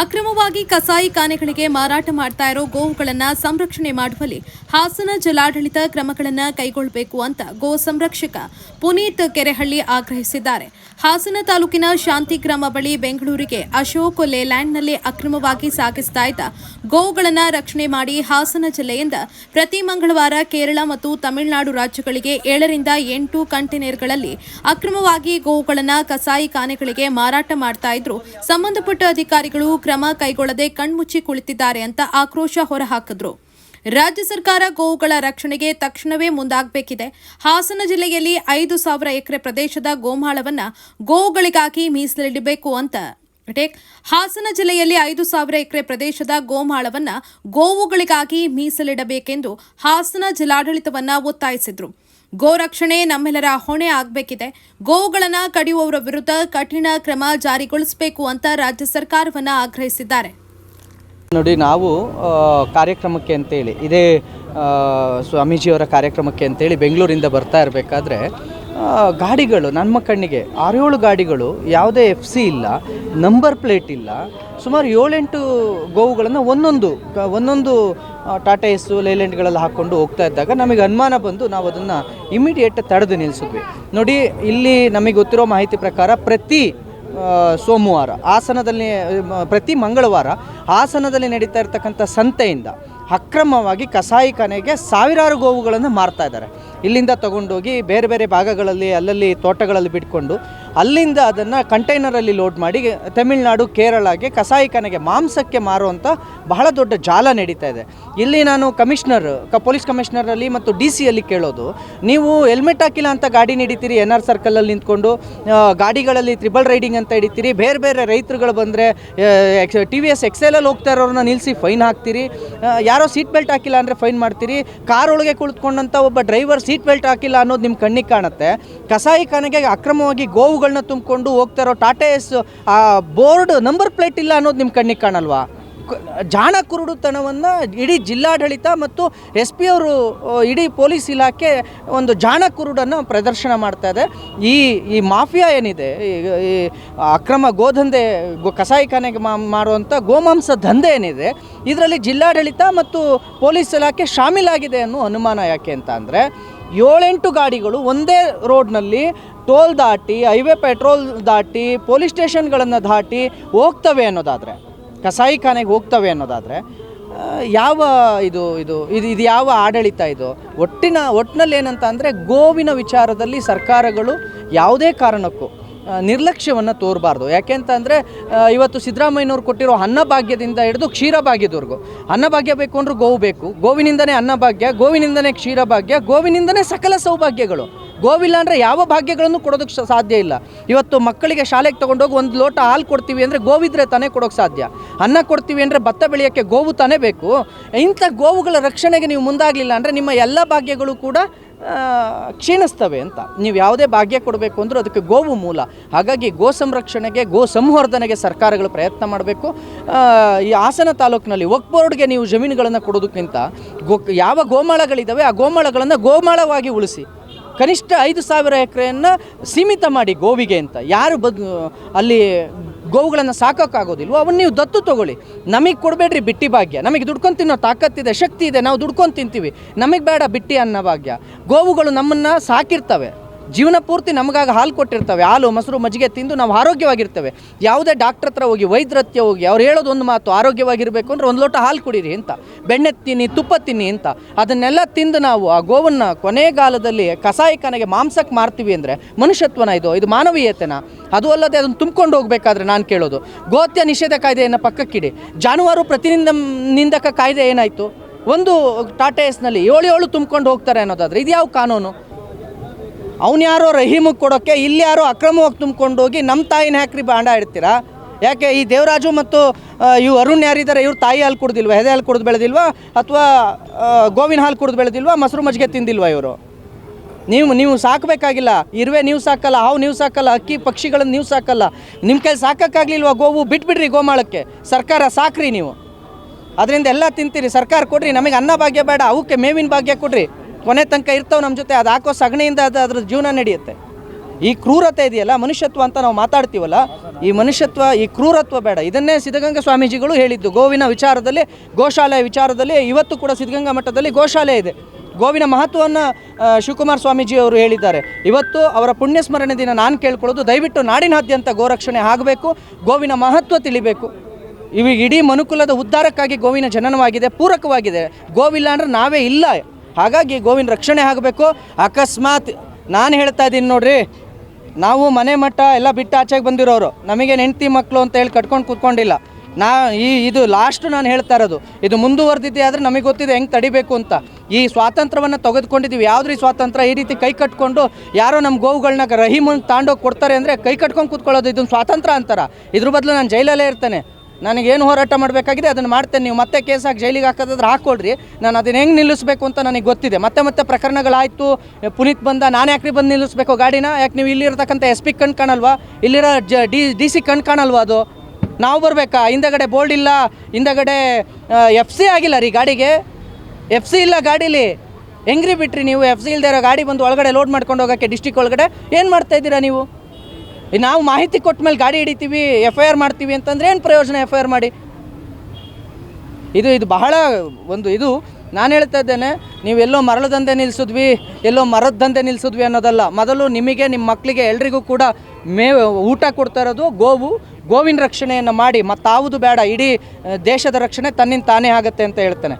ಅಕ್ರಮವಾಗಿ ಕಸಾಯಿ ಖಾನೆಗಳಿಗೆ ಮಾರಾಟ ಮಾಡ್ತಾ ಇರೋ ಗೋವುಗಳನ್ನು ಸಂರಕ್ಷಣೆ ಮಾಡುವಲ್ಲಿ ಹಾಸನ ಜಿಲ್ಲಾಡಳಿತ ಕ್ರಮಗಳನ್ನು ಕೈಗೊಳ್ಳಬೇಕು ಅಂತ ಗೋ ಸಂರಕ್ಷಕ ಪುನೀತ್ ಕೆರೆಹಳ್ಳಿ ಆಗ್ರಹಿಸಿದ್ದಾರೆ. ಹಾಸನ ತಾಲೂಕಿನ ಶಾಂತಿಗ್ರಾಮ ಬಳಿ ಬೆಂಗಳೂರಿಗೆ ಅಶೋಕ್ ಲೇಲ್ಯಾಂಡ್ನಲ್ಲಿ ಅಕ್ರಮವಾಗಿ ಸಾಗಿಸ್ತಾ ಇದ್ದ ಗೋವುಗಳನ್ನು ರಕ್ಷಣೆ ಮಾಡಿ ಹಾಸನ ಜಿಲ್ಲೆಯಿಂದ ಪ್ರತಿ ಮಂಗಳವಾರ ಕೇರಳ ಮತ್ತು ತಮಿಳುನಾಡು ರಾಜ್ಯಗಳಿಗೆ ಏಳರಿಂದ ಎಂಟು ಕಂಟೈನರ್ಗಳಲ್ಲಿ ಅಕ್ರಮವಾಗಿ ಗೋವುಗಳನ್ನು ಕಸಾಯಿ ಖಾನೆಗಳಿಗೆ ಮಾರಾಟ ಮಾಡ್ತಾ ಇದ್ರು. ಸಂಬಂಧಪಟ್ಟ ಅಧಿಕಾರಿಗಳು ಕ್ರಮ ಕೈಗೊಳ್ಳದೆ ಕಣ್ಮುಚ್ಚಿ ಕುಳಿತಿದ್ದಾರೆ ಅಂತ ಆಕ್ರೋಶ ಹೊರಹಾಕಿದ್ರು. ರಾಜ್ಯ ಸರ್ಕಾರ ಗೋವುಗಳ ರಕ್ಷಣೆಗೆ ತಕ್ಷಣವೇ ಮುಂದಾಗಬೇಕಿದೆ. ಹಾಸನ ಜಿಲ್ಲೆಯಲ್ಲಿ ಐದು ಸಾವಿರ ಎಕರೆ ಪ್ರದೇಶದ ಗೋಮಾಳವನ್ನ ಗೋವುಗಳಿಗಾಗಿ ಮೀಸಲಿಡಬೇಕು ಅಂತ ಟೇಕ್. ಹಾಸನ ಜಿಲ್ಲೆಯಲ್ಲಿ ಐದು ಸಾವಿರ ಎಕರೆ ಪ್ರದೇಶದ ಗೋಮಾಳವನ್ನ ಗೋವುಗಳಿಗಾಗಿ ಮೀಸಲಿಡಬೇಕೆಂದು ಹಾಸನ ಜಿಲ್ಲಾಡಳಿತವನ್ನ ಒತ್ತಾಯಿಸಿದ್ರು. ಗೋ ರಕ್ಷಣೆ ನಮ್ಮೆಲ್ಲರ ಹೊಣೆ ಆಗಬೇಕಿದೆ. ಗೋವುಗಳನ್ನ ಕಡಿಯುವವರ ವಿರುದ್ಧ ಕಠಿಣ ಕ್ರಮ ಜಾರಿಗೊಳಿಸಬೇಕು ಅಂತ ರಾಜ್ಯ ಸರ್ಕಾರವನ್ನು ಆಗ್ರಹಿಸಿದ್ದಾರೆ. ನೋಡಿ, ನಾವು ಕಾರ್ಯಕ್ರಮಕ್ಕೆ ಅಂತೇಳಿ, ಇದೇ ಸ್ವಾಮೀಜಿಯವರ ಕಾರ್ಯಕ್ರಮಕ್ಕೆ ಅಂತೇಳಿ ಬೆಂಗಳೂರಿಂದ ಬರ್ತಾ ಇರಬೇಕಾದ್ರೆ ಗಾಡಿಗಳು ನನ್ನ ಕಣ್ಣಿಗೆ ಆರೇಳು ಗಾಡಿಗಳು, ಯಾವುದೇ ಎಫ್ ಸಿ ಇಲ್ಲ ನಂಬರ್ ಪ್ಲೇಟ್ ಇಲ್ಲ, ಸುಮಾರು ಏಳೆಂಟು ಗೋವುಗಳನ್ನು ಒಂದೊಂದು ಒಂದೊಂದು ಟಾಟಾ ಎಸ್ಸು ಲೈಲ್ಯಾಂಡ್ಗಳಲ್ಲಿ ಹಾಕ್ಕೊಂಡು ಹೋಗ್ತಾ ಇದ್ದಾಗ ನಮಗೆ ಅನುಮಾನ ಬಂದು ನಾವು ಅದನ್ನು ಇಮಿಡಿಯೇಟ್ ತಡೆದು ನಿಲ್ಲಿಸಿದ್ವಿ ನೋಡಿ, ಇಲ್ಲಿ ನಮಗೆ ಗೊತ್ತಿರೋ ಮಾಹಿತಿ ಪ್ರಕಾರ ಪ್ರತಿ ಸೋಮವಾರ, ಹಾಸನದಲ್ಲಿ ಪ್ರತಿ ಮಂಗಳವಾರ ಹಾಸನದಲ್ಲಿ ನಡೀತಾ ಇರ್ತಕ್ಕಂಥ ಸಂತೆಯಿಂದ ಅಕ್ರಮವಾಗಿ ಕಸಾಯಿಖಾನೆಗೆ ಸಾವಿರಾರು ಗೋವುಗಳನ್ನು ಮಾರ್ತಾ ಇದ್ದಾರೆ. ಇಲ್ಲಿಂದ ತಗೊಂಡೋಗಿ ಬೇರೆ ಬೇರೆ ಭಾಗಗಳಲ್ಲಿ ಅಲ್ಲಲ್ಲಿ ತೋಟಗಳಲ್ಲಿ ಬಿಟ್ಕೊಂಡು ಅಲ್ಲಿಂದ ಅದನ್ನು ಕಂಟೈನರಲ್ಲಿ ಲೋಡ್ ಮಾಡಿ ತಮಿಳುನಾಡು, ಕೇರಳಗೆ, ಕಸಾಯಿಖಾನೆಗೆ, ಮಾಂಸಕ್ಕೆ ಮಾರುವಂಥ ಬಹಳ ದೊಡ್ಡ ಜಾಲ ನಡೀತಾ ಇದೆ. ಇಲ್ಲಿ ನಾನು ಕಮಿಷನರ್, ಕ, ಪೊಲೀಸ್ ಕಮಿಷನರಲ್ಲಿ ಮತ್ತು ಡಿ ಸಿಯಲ್ಲಿ ಕೇಳೋದು, ನೀವು ಹೆಲ್ಮೆಟ್ ಹಾಕಿಲ್ಲ ಅಂತ ಗಾಡಿ ನಡೀತೀರಿ, ಎನ್ ಆರ್ ಸರ್ಕಲಲ್ಲಿ ನಿಂತ್ಕೊಂಡು ಗಾಡಿಗಳಲ್ಲಿ ತ್ರಿಬಲ್ ರೈಡಿಂಗ್ ಅಂತ ಹಿಡಿತೀರಿ, ಬೇರೆ ಬೇರೆ ರೈತರುಗಳು ಬಂದರೆ ಟಿ ವಿ ಎಸ್ ಎಕ್ಸೆಲಲ್ಲಿ ಹೋಗ್ತಾ ಇರೋರನ್ನ ನಿಲ್ಲಿಸಿ, ಫೈನ್ ಹಾಕ್ತೀರಿ ಯಾರೋ ಸೀಟ್ ಬೆಲ್ಟ್ ಹಾಕಿಲ್ಲ ಅಂದರೆ ಫೈನ್ ಮಾಡ್ತೀರಿ, ಕಾರ್ ಒಳಗೆ ಕುಳಿತುಕೊಂಡಂಥ ಒಬ್ಬ ಡ್ರೈವರ್ ಸೀಟ್ ಬೆಲ್ಟ್ ಹಾಕಿಲ್ಲ ಅನ್ನೋದು ನಿಮ್ಮ ಕಣ್ಣಿಗೆ ಕಾಣುತ್ತೆ. ಕಸಾಯಿಖಾನೆಗೆ ಅಕ್ರಮವಾಗಿ ಗೋವುಗಳನ್ನ ತುಂಬಿಕೊಂಡು ಹೋಗ್ತಾ ಇರೋ Tata ace board number plate ಇಲ್ಲ ಅನ್ನೋದು ನಿಮ್ಮ ಕಣ್ಣಿಗೆ ಕಾಣಲ್ವಾ? ಜಾಣ ಕುರುಡುತನವನ್ನು ಇಡೀ ಜಿಲ್ಲಾಡಳಿತ ಮತ್ತು ಎಸ್ ಪಿ ಅವರು ಇಡೀ ಪೊಲೀಸ್ ಇಲಾಖೆ ಒಂದು ಜಾಣ ಕುರುಡನ್ನು ಪ್ರದರ್ಶನ ಮಾಡ್ತಾ ಇದೆ. ಈ ಈ ಮಾಫಿಯಾ ಏನಿದೆ? ಈ ಅಕ್ರಮ ಗೋಧಂದೆ ಕಸಾಯಿಖಾನೆಗೆ ಮಾಡುವಂಥ ಗೋಮಾಂಸ ದಂಧೆ ಏನಿದೆ? ಇದರಲ್ಲಿ ಜಿಲ್ಲಾಡಳಿತ ಮತ್ತು ಪೊಲೀಸ್ ಇಲಾಖೆ ಶಾಮೀಲಾಗಿದೆ ಅನ್ನೋ ಅನುಮಾನ ಯಾಕೆ ಅಂತ ಅಂದರೆ, ಏಳೆಂಟು ಗಾಡಿಗಳು ಒಂದೇ ರೋಡ್ನಲ್ಲಿ ಟೋಲ್ ದಾಟಿ, ಹೈವೇ ಪೆಟ್ರೋಲ್ ದಾಟಿ, ಪೊಲೀಸ್ ಸ್ಟೇಷನ್ಗಳನ್ನು ದಾಟಿ ಹೋಗ್ತವೆ ಅನ್ನೋದಾದರೆ ಕಸಾಯಿಖಾನೆಗೆ ಹೋಗ್ತವೆ ಅನ್ನೋದಾದರೆ ಯಾವ ಇದು ಇದು ಇದು ಇದು ಯಾವ ಆಡಳಿತ ಇದು? ಒಟ್ಟಿನ ಒಟ್ಟಿನಲ್ಲಿ ಏನಂತ ಅಂದರೆ ಗೋವಿನ ವಿಚಾರದಲ್ಲಿ ಸರ್ಕಾರಗಳು ಯಾವುದೇ ಕಾರಣಕ್ಕೂ ನಿರ್ಲಕ್ಷ್ಯವನ್ನು ತೋರಬಾರ್ದು. ಯಾಕೆಂತಂದರೆ ಇವತ್ತು ಸಿದ್ದರಾಮಯ್ಯನವ್ರು ಕೊಟ್ಟಿರೋ ಅನ್ನಭಾಗ್ಯದಿಂದ ಹಿಡಿದು ಕ್ಷೀರಭಾಗ್ಯದವರೆಗೂ ಅನ್ನಭಾಗ್ಯ ಬೇಕು ಅಂದ್ರೂ ಗೋವು ಬೇಕು. ಗೋವಿನಿಂದನೇ ಅನ್ನಭಾಗ್ಯ ಗೋವಿನಿಂದನೇ ಕ್ಷೀರಭಾಗ್ಯ ಗೋವಿನಿಂದನೇ ಸಕಲ ಸೌಭಾಗ್ಯಗಳು. ಗೋವಿಲ್ಲ ಅಂದರೆ ಯಾವ ಭಾಗ್ಯಗಳನ್ನು ಕೊಡೋದಕ್ಕೆ ಸಾಧ್ಯ ಇಲ್ಲ. ಇವತ್ತು ಮಕ್ಕಳಿಗೆ ಶಾಲೆಗೆ ತೊಗೊಂಡೋಗಿ ಒಂದು ಲೋಟ ಹಾಲು ಕೊಡ್ತೀವಿ ಅಂದರೆ ಗೋವಿದ್ರೆ ತಾನೇ ಕೊಡೋಕ್ಕೆ ಸಾಧ್ಯ. ಅನ್ನ ಕೊಡ್ತೀವಿ ಅಂದರೆ ಭತ್ತ ಬೆಳೆಯೋಕ್ಕೆ ಗೋವು ತಾನೇ ಬೇಕು. ಇಂಥ ಗೋವುಗಳ ರಕ್ಷಣೆಗೆ ನೀವು ಮುಂದಾಗಲಿಲ್ಲ ಅಂದರೆ ನಿಮ್ಮ ಎಲ್ಲ ಭಾಗ್ಯಗಳು ಕೂಡ ಕ್ಷೀಣಿಸ್ತವೆ ಅಂತ. ನೀವು ಯಾವುದೇ ಭಾಗ್ಯ ಕೊಡಬೇಕು ಅಂದರೂ ಅದಕ್ಕೆ ಗೋವು ಮೂಲ. ಹಾಗಾಗಿ ಗೋ ಸಂರಕ್ಷಣೆಗೆ, ಗೋ ಸಂವರ್ಧನೆಗೆ ಸರ್ಕಾರಗಳು ಪ್ರಯತ್ನ ಮಾಡಬೇಕು. ಈ ಹಾಸನ ತಾಲೂಕಿನಲ್ಲಿ ಒಕ್ಬೋರ್ಡ್ಗೆ ನೀವು ಜಮೀನುಗಳನ್ನು ಕೊಡೋದಕ್ಕಿಂತ ಗೋ, ಯಾವ ಗೋಮಾಳಗಳಿದ್ದಾವೆ ಆ ಗೋಮಾಳಗಳನ್ನು ಗೋಮಾಳವಾಗಿ ಉಳಿಸಿ. ಕನಿಷ್ಠ ಐದು ಸಾವಿರ ಎಕರೆಯನ್ನು ಸೀಮಿತ ಮಾಡಿ ಗೋವಿಗೆ ಅಂತ. ಯಾರು ಬದ್, ಅಲ್ಲಿ ಗೋವುಗಳನ್ನು ಸಾಕೋಕ್ಕಾಗೋದಿಲ್ವೋ ಅವನ್ನ ನೀವು ದತ್ತು ತಗೊಳ್ಳಿ. ನಮಗೆ ಕೊಡಬೇಡ್ರಿ ಬಿಟ್ಟಿ ಭಾಗ್ಯ. ನಮಗೆ ದುಡ್ಕೊಂಡು ತಿನ್ನೋ ತಾಕತ್ತಿದೆ ಶಕ್ತಿ ಇದೆ, ನಾವು ದುಡ್ಕೊಂಡು ತಿಂತೀವಿ. ನಮಗೆ ಬೇಡ ಬಿಟ್ಟಿ ಅನ್ನ ಭಾಗ್ಯ. ಗೋವುಗಳು ನಮ್ಮನ್ನು ಸಾಕಿರ್ತವೆ. ಜೀವನ ಪೂರ್ತಿ ನಮಗಾಗಿ ಹಾಲು ಕೊಟ್ಟಿರ್ತವೆ. ಹಾಲು, ಮೊಸರು, ಮಜ್ಜಿಗೆ ತಿಂದು ನಾವು ಆರೋಗ್ಯವಾಗಿರ್ತೇವೆ. ಯಾವುದೇ ಡಾಕ್ಟ್ರ್ ಹತ್ರ ಹೋಗಿ, ವೈದ್ಯರ ಹತ್ರ ಹೋಗಿ, ಅವ್ರು ಹೇಳೋದು ಒಂದು ಮಾತು, ಆರೋಗ್ಯವಾಗಿರಬೇಕು ಅಂದರೆ ಒಂದು ಲೋಟ ಹಾಲು ಕುಡೀರಿ ಅಂತ. ಬೆಣ್ಣೆ ತಿನ್ನಿ, ತುಪ್ಪ ತಿನ್ನಿ ಅಂತ. ಅದನ್ನೆಲ್ಲ ತಿಂದು ನಾವು ಆ ಗೋವನ್ನು ಕೊನೆಗಾಲದಲ್ಲಿ ಕಸಾಯಿಖಾನೆಗೆ ಮಾಂಸಕ್ಕೆ ಮಾರ್ತೀವಿ ಅಂದರೆ ಮನುಷ್ಯತ್ವನ ಇದು ಇದು ಮಾನವೀಯತೆನ. ಅದು ಅಲ್ಲದೆ ಅದನ್ನು ತುಂಬ್ಕೊಂಡು ಹೋಗಬೇಕಾದ್ರೆ ನಾನು ಕೇಳೋದು. ಗೋತ್ಯ ನಿಷೇಧ ಕಾಯ್ದೆಯನ್ನು ಪಕ್ಕಕ್ಕಿಡಿ. ಜಾನುವಾರು ಪ್ರತಿನಿಂದ, ನಿಂದಕ ಕಾಯ್ದೆ ಏನಾಯಿತು? ಒಂದು ಟಾಟಾ ಎಸ್ನಲ್ಲಿ ಏಳು ಏಳು ತುಂಬ್ಕೊಂಡು ಹೋಗ್ತಾರೆ ಅನ್ನೋದಾದ್ರೆ ಇದು ಯಾವ ಕಾನೂನು? ಅವನು ಯಾರೋ ರಹೀಮಿಗೆ ಕೊಡೋಕ್ಕೆ ಇಲ್ಲಿ ಯಾರೋ ಅಕ್ರಮವಾಗಿ ತುಂಬಿಕೊಂಡೋಗಿ ನಮ್ಮ ತಾಯಿನ ಹಾಕ್ರಿ ಬಾಂಡ ಇಡ್ತೀರಾ? ಯಾಕೆ ಈ ದೇವರಾಜು ಮತ್ತು ಇವು ಅರುಣ್ ಯಾರಿದ್ದಾರೆ ಇವ್ರು ತಾಯಿ ಹಾಲು ಕುಡ್ದಿಲ್ವ ಹೆದೆ ಹಾಲು ಕುಡ್ದು ಬೆಳೆದಿಲ್ವಾ, ಅಥವಾ ಗೋವಿನ ಹಾಲು ಕುಡ್ದು ಬೆಳೆದಿಲ್ವಾ, ಮೊಸರು ಮಜ್ಜಿಗೆ ತಿಂದಿಲ್ವಾ ಇವರು? ನೀವು ನೀವು ಸಾಕಬೇಕಾಗಿಲ್ಲ, ಇರುವೆ ನೀವು ಸಾಕಲ್ಲ, ಹಾವು ನೀವು ಸಾಕಲ್ಲ, ಅಕ್ಕಿ ಪಕ್ಷಿಗಳನ್ನು ನೀವು ಸಾಕಲ್ಲ ನಿಮ್ಮ ಕೈ ಸಾಕೋಕ್ಕಾಗಲಿಲ್ವ ಗೋವು? ಬಿಟ್ಬಿಡ್ರಿ ಗೋಮಾಳಕ್ಕೆ, ಸರ್ಕಾರ ಸಾಕ್ರಿ ನೀವು. ಅದರಿಂದ ಎಲ್ಲ ತಿಂತೀರಿ, ಸರ್ಕಾರ ಕೊಡ್ರಿ, ನಮಗೆ ಅನ್ನ ಭಾಗ್ಯ ಬೇಡ, ಅವಕ್ಕೆ ಮೇವಿನ ಭಾಗ್ಯ ಕೊಡ್ರಿ. ಕೊನೆ ತನಕ ಇರ್ತಾವೆ ನಮ್ಮ ಜೊತೆ, ಅದು ಹಾಕೋ ಸಗಣಿಯಿಂದ ಅದು ಅದ್ರ ಜೀವನ ನಡೆಯುತ್ತೆ. ಈ ಕ್ರೂರತೆ ಇದೆಯಲ್ಲ, ಮನುಷ್ಯತ್ವ ಅಂತ ನಾವು ಮಾತಾಡ್ತೀವಲ್ಲ, ಈ ಮನುಷ್ಯತ್ವ, ಈ ಕ್ರೂರತ್ವ ಬೇಡ. ಇದನ್ನೇ ಸಿದ್ಧಗಂಗಾ ಸ್ವಾಮೀಜಿಗಳು ಹೇಳಿದ್ದು. ಗೋವಿನ ವಿಚಾರದಲ್ಲಿ ಗೋಶಾಲೆ ವಿಚಾರದಲ್ಲಿ, ಇವತ್ತು ಕೂಡ ಸಿದ್ಧಗಂಗಾ ಮಠದಲ್ಲಿ ಗೋಶಾಲೆ ಇದೆ. ಗೋವಿನ ಮಹತ್ವವನ್ನು ಶಿವಕುಮಾರ್ ಸ್ವಾಮೀಜಿ ಅವರು ಹೇಳಿದ್ದಾರೆ. ಇವತ್ತು ಅವರ ಪುಣ್ಯ ಸ್ಮರಣೆ ದಿನ ನಾನು ಕೇಳ್ಕೊಳ್ಳೋದು, ದಯವಿಟ್ಟು ನಾಡಿನಾದ್ಯಂತ ಗೋರಕ್ಷಣೆ ಆಗಬೇಕು, ಗೋವಿನ ಮಹತ್ವ ತಿಳಿಬೇಕು. ಇವಾಗ ಇಡೀ ಮನುಕುಲದ ಉದ್ಧಾರಕ್ಕಾಗಿ ಗೋವಿನ ಜನನವಾಗಿದೆ, ಪೂರಕವಾಗಿದೆ. ಗೋವಿಲ್ಲ ಅಂದರೆ ನಾವೇ ಇಲ್ಲ. ಹಾಗಾಗಿ ಗೋವಿನ ರಕ್ಷಣೆ ಆಗಬೇಕು. ಅಕಸ್ಮಾತ್ ನಾನು ಹೇಳ್ತಾ ಇದ್ದೀನಿ ನೋಡ್ರಿ, ನಾವು ಮನೆ ಮಠ ಎಲ್ಲ ಬಿಟ್ಟು ಆಚೆಗೆ ಬಂದಿರೋರು ನಮಗೇನು ಹೆಂಡತಿ ಮಕ್ಕಳು ಅಂತ ಹೇಳಿ ಕಟ್ಕೊಂಡು ಕೂತ್ಕೊಂಡಿಲ್ಲ. ನಾ ಈ, ಇದು ಲಾಸ್ಟ್ ನಾನು ಹೇಳ್ತಾ ಇರೋದು, ಇದು ಮುಂದುವರೆದಿದೆ ಆದರೆ ನಮಗೆ ಗೊತ್ತಿದೆ ಹೆಂಗೆ ತಡಿಬೇಕು ಅಂತ. ಈ ಸ್ವಾತಂತ್ರ್ಯವನ್ನು ತೆಗೆದುಕೊಂಡಿದ್ದೀವಿ, ಯಾವ್ದ್ರಿ ಸ್ವಾತಂತ್ರ್ಯ? ಈ ರೀತಿ ಕೈ ಕಟ್ಕೊಂಡು ಯಾರೋ ನಮ್ಮ ಗೋವುಗಳನ್ನ ರಹೀಮನ್ ತಾಂಡೋಗಿ ಕೊಡ್ತಾರೆ ಅಂದರೆ ಕೈ ಕಟ್ಕೊಂಡು ಕೂತ್ಕೊಳ್ಳೋದು ಇದನ್ನು ಸ್ವಾತಂತ್ರ್ಯ ಅಂತಾರ. ಇದ್ರ ಬದಲು ನಾನು ಜೈಲಲ್ಲೇ ಇರ್ತೇನೆ. ನನಗೇನು ಹೋರಾಟ ಮಾಡಬೇಕಾಗಿದೆ, ಅದನ್ನು ಮಾಡ್ತೇನೆ. ನೀವು ಮತ್ತೆ ಕೇಸ್ ಹಾಕಿ ಜೈಲಿಗೆ ಹಾಕೋದಾದ್ರೆ ಹಾಕ್ಕೊಡ್ರಿ ನಾನು ಅದನ್ನು ಹೆಂಗೆ ನಿಲ್ಲಿಸ್ಬೇಕು ಅಂತ ನನಗೆ ಗೊತ್ತಿದೆ. ಮತ್ತೆ ಮತ್ತೆ ಪ್ರಕರಣಗಳಾಯಿತು. ಪುನೀತ್ ಬಂದ, ನಾನು ಯಾಕ್ರಿ ಬಂದು ನಿಲ್ಲಿಸಬೇಕು ಗಾಡಿನ? ಯಾಕೆ ನೀವು ಇಲ್ಲಿರ್ತಕ್ಕಂಥ ಎಸ್ ಪಿ ಕಣ್ ಕಾಣಲ್ವಾ? ಇಲ್ಲಿರೋ ಜ, ಡಿ ಡಿ ಸಿ ಕಣ್ ಕಾಣಲ್ವಾ ಅದು? ನಾವು ಬರಬೇಕಾ? ಹಿಂದಗಡೆ ಬೋರ್ಡ್ ಇಲ್ಲ. ಹಿಂದಗಡೆ ಎಫ್ ಸಿ ಆಗಿಲ್ಲ ರೀ ಗಾಡಿಗೆ. ಎಫ್ ಸಿ ಇಲ್ಲ ಗಾಡೀಲಿ. ಹೆಂಗ್ರಿ ಬಿಟ್ರಿ ನೀವು? ಎಫ್ ಸಿ ಇಲ್ಲದೆ ಇರೋ ಗಾಡಿ ಬಂದು ಒಳಗಡೆ ಲೋಡ್ ಮಾಡ್ಕೊಂಡು ಹೋಗೋಕ್ಕೆ ಡಿಸ್ಟಿಕ್ ಒಳಗಡೆ? ಏನು ಮಾಡ್ತಾ ಇದ್ದೀರಾ ನೀವು? ನಾವು ಮಾಹಿತಿ ಕೊಟ್ಟ ಮೇಲೆ ಗಾಡಿ ಹಿಡಿತೀವಿ ಎಫ್ ಐ ಆರ್ ಮಾಡ್ತೀವಿ ಅಂತಂದ್ರೆ ಏನು ಪ್ರಯೋಜನ ಎಫ್ ಐ ಆರ್ ಮಾಡಿ? ಇದು ಇದು ಬಹಳ ಒಂದು ಇದು. ನಾನು ಹೇಳ್ತಾ ಇದ್ದೇನೆ, ನೀವು ಎಲ್ಲೋ ಮರಳ ದಂಧೆ ನಿಲ್ಲಿಸಿದ್ವಿ ಎಲ್ಲೋ ಮರದ ದಂಧೆ ನಿಲ್ಲಿಸಿದ್ವಿ ಅನ್ನೋದಲ್ಲ. ಮೊದಲು ನಿಮಗೆ, ನಿಮ್ಮ ಮಕ್ಕಳಿಗೆ ಎಲ್ರಿಗೂ ಕೂಡ ಮೇ, ಊಟ ಕೊಡ್ತಾ ಇರೋದು ಗೋವು, ಗೋವಿನ ರಕ್ಷಣೆಯನ್ನು ಮಾಡಿ, ಮತ್ತಾವುದು ಬೇಡ, ಇಡೀ ದೇಶದ ರಕ್ಷಣೆ ತನ್ನಿಂದ ತಾನೇ ಆಗುತ್ತೆ ಅಂತ ಹೇಳ್ತೇನೆ.